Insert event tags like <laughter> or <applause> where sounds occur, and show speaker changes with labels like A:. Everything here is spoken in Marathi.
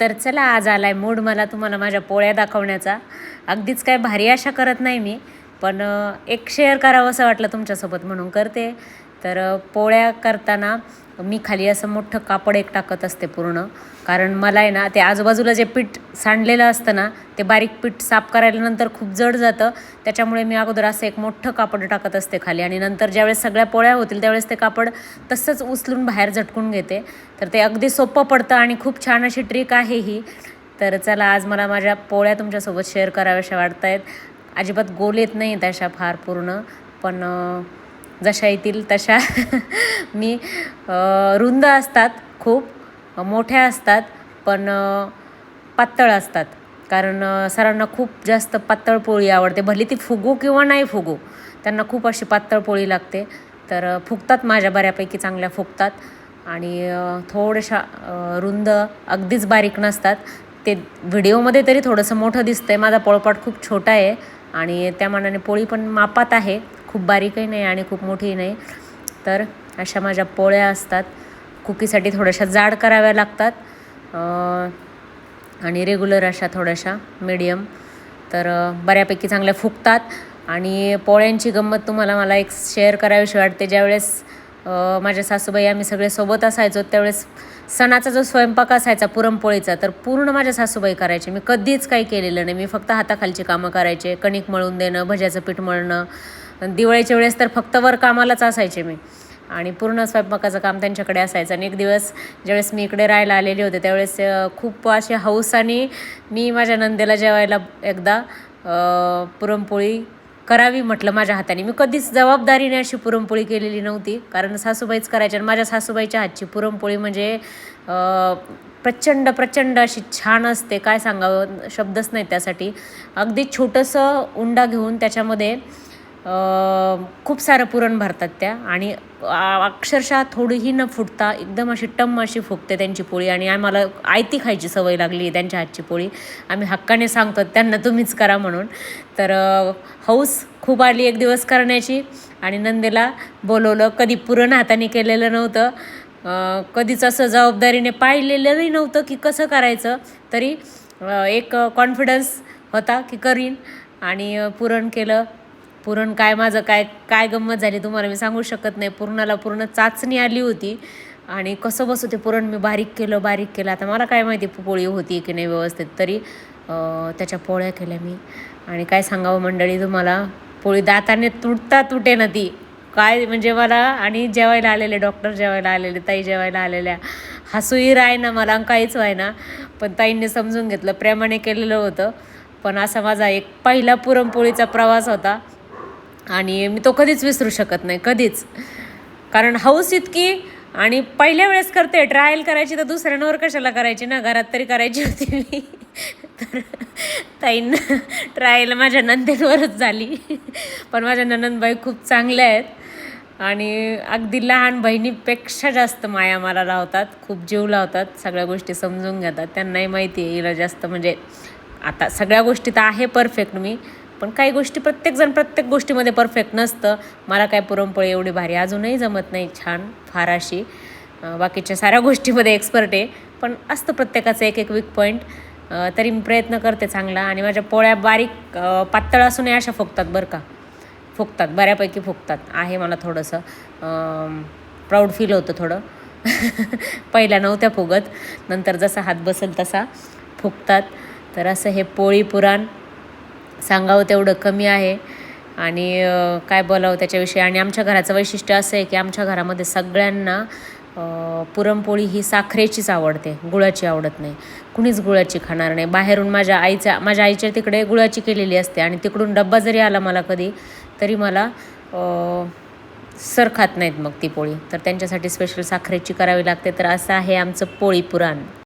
A: तर चला आज आला आहे मूड मला तुम्हाला माझ्या पोळ्या दाखवण्याचा. अगदीच काय भारी आशा करत नाही मी पण एक शेअर करावं असं वाटलं तुमच्यासोबत म्हणून करते. तर पोळ्या करताना मी खाली असं मोठं कापड एक टाकत असते पूर्ण. कारण मला आहे ना ते आजूबाजूला जे पीठ सांडलेलं असतं ना ते बारीक पीठ साफ करायला नंतर खूप जड जातं. त्याच्यामुळे मी अगोदर असं एक मोठं कापड टाकत असते खाली. आणि नंतर ज्यावेळेस सगळ्या पोळ्या होतील त्यावेळेस ते कापड तसंच उचलून बाहेर झटकून घेते. तर ते अगदी सोपं पडतं आणि खूप छान अशी ट्रिक आहे ही. तर चला आज मला माझ्या पोळ्या तुमच्यासोबत शेअर कराव्याशा वाटत आहेत अजिबात गोल येत नाही अशा फार पूर्ण. पण जशा येतील तशा. मी रुंद असतात खूप मोठ्या असतात पण पातळ असतात. कारण सरांना खूप जास्त पातळ पोळी आवडते. भले ती फुगू किंवा नाही फुगू त्यांना खूप अशी पातळ पोळी लागते. तर फुगतात माझ्या बऱ्यापैकी चांगल्या फुगतात. आणि थोड्याशा रुंद अगदीच बारीक नसतात. ते व्हिडिओमध्ये तरी थोडंसं मोठं दिसतं आहे माझा पोळपाट खूप छोटा आहे आणि त्या मानाने पोळी पण मापात आहे. खूप बारीकही नाही आणि खूप मोठीही नाही. तर अशा माझ्या पोळ्या असतात. कुकीसाठी थोड्याशा जाड कराव्या लागतात. आणि रेग्युलर अशा थोड्याशा मीडियम तर बऱ्यापैकी चांगल्या फुगतात. आणि पोळ्यांची गंमत तुम्हाला मला एक शेअर करावीशी वाटते. ज्यावेळेस माझ्या सासूबाई आम्ही सगळे सोबत असायचो त्यावेळेस सणाचा जो स्वयंपाक असायचा पुरणपोळीचा तर पूर्ण माझ्या सासूबाई करायचे. मी कधीच काही केलेलं नाही. मी फक्त हाताखालची कामं करायचे. कणिक मळून देणं भज्याचं पीठ मळणं दिवाळीच्या वेळेस तर फक्त वर कामालाच असायचे मी. आणि पूर्ण स्वयंपाकाचं काम त्यांच्याकडे असायचं. आणि एक दिवस ज्यावेळेस मी इकडे राहायला आलेले होते त्यावेळेस खूप असे हौसाने मी माझ्या नंदेला जेवायला एकदा पुरणपोळी करावी म्हटलं माझ्या हाताने. मी कधीच जबाबदारीने अशी पुरणपोळी केलेली नव्हती कारण सासूबाईच करायची आणि माझ्या सासूबाईच्या हातची पुरणपोळी म्हणजे प्रचंड प्रचंड अशी छान असते. काय सांगावं? शब्दच नाही त्यासाठी. अगदी छोटंसं उंडा घेऊन त्याच्यामध्ये खूप सारं पुरण भरतात त्या आणि अक्षरशः थोडीही न फुटता एकदम अशी टम अशी फुगते त्यांची पोळी आणि आम्हाला आयती खायची सवय लागली त्यांच्या हातची पोळी. आम्ही हक्काने सांगतो त्यांना तुम्हीच करा म्हणून. तर हौस खूप आली एक दिवस करण्याची आणि नंदेला बोलवलं कधी पुरण हाताने केलेलं नव्हतं कधीच असं जबाबदारीने पाहिलेलंही नव्हतं की कसं करायचं. तरी एक कॉन्फिडन्स होता की करीन आणि पुरण केलं. पुरण काय माझं काय काय गंमत झाली तुम्हाला मी सांगू शकत नाही. पुरणाला पूर्ण चाचणी आली होती आणि कसं बसू ते पुरण मी बारीक केलं बारीक केलं. आता मला काय माहिती पोळी होती की नाही व्यवस्थित. तरी त्याच्या पोळ्या केल्या मी. आणि काय सांगावं मंडळी तुम्हाला? पोळी दाताने तुटता तुटे ना ती. काय म्हणजे मला आणि जेवायला आलेले डॉक्टर जेवायला आलेले ताई जेवायला आलेल्या. हसूही राय ना मला काहीच काहीच व्हायना. पण ताईंनी समजून घेतलं प्रेमाने केलेलं होतं. पण असा माझा एक पहिला पुरणपोळीचा प्रवास होता. आणि मी तो कधीच विसरू शकत नाही कधीच. कारण हौस इतकी आणि पहिल्या वेळेस करते ट्रायल करायची तर दुसऱ्यांवर कशाला करायची ना? घरात तरी करायची होती मी. तर ताईंना ट्रायल माझ्या नंदेवरच झाली. पण माझ्या ननंदबाई खूप चांगल्या आहेत. आणि अगदी लहान बहिणीपेक्षा जास्त माया मला लावतात खूप जीव लावतात सगळ्या गोष्टी समजून घेतात. त्यांनाही माहिती आहे हिला जास्त म्हणजे आता सगळ्या गोष्टी तर आहे परफेक्ट मी. पण काही गोष्टी प्रत्येकजण प्रत्येक गोष्टीमध्ये परफेक्ट नसतं. मला काय पुरणपोळी एवढी भारी अजूनही जमत नाही छान फार अशी. बाकीच्या साऱ्या गोष्टीमध्ये एक्सपर्ट आहे. पण असतं प्रत्येकाचं एक एक वीक पॉईंट तरी मी प्रयत्न करते चांगला. आणि माझ्या पोळ्या बारीक पातळ असूनही अशा फुगतात बरं का. फुगतात बऱ्यापैकी फुगतात. आहे मला थोडंसं. प्राऊड फील होतं थोडं. <laughs> पहिल्या नव्हत्या फुगत. नंतर जसा हात बसेल तसा फुगतात. तर असं हे पोळी पुराण सांगावं तेवढं कमी आहे. आणि काय बोलावं त्याच्याविषयी? आणि आमच्या घराचं वैशिष्ट्य असं आहे की आमच्या घरामध्ये सगळ्यांना पुरणपोळी ही साखरेचीच आवडते. गुळाची आवडत नाही. कुणीच गुळाची खाणार नाही. बाहेरून माझ्या आईचा माझ्या आईच्या तिकडे गुळाची केलेली असते आणि तिकडून डब्बा जरी आला मला कधी तरी मला सर खात नाहीत मग ती पोळी. तर त्यांच्यासाठी स्पेशल साखरेची करावी लागते. तर असं आहे आमचं पोळी पुराण.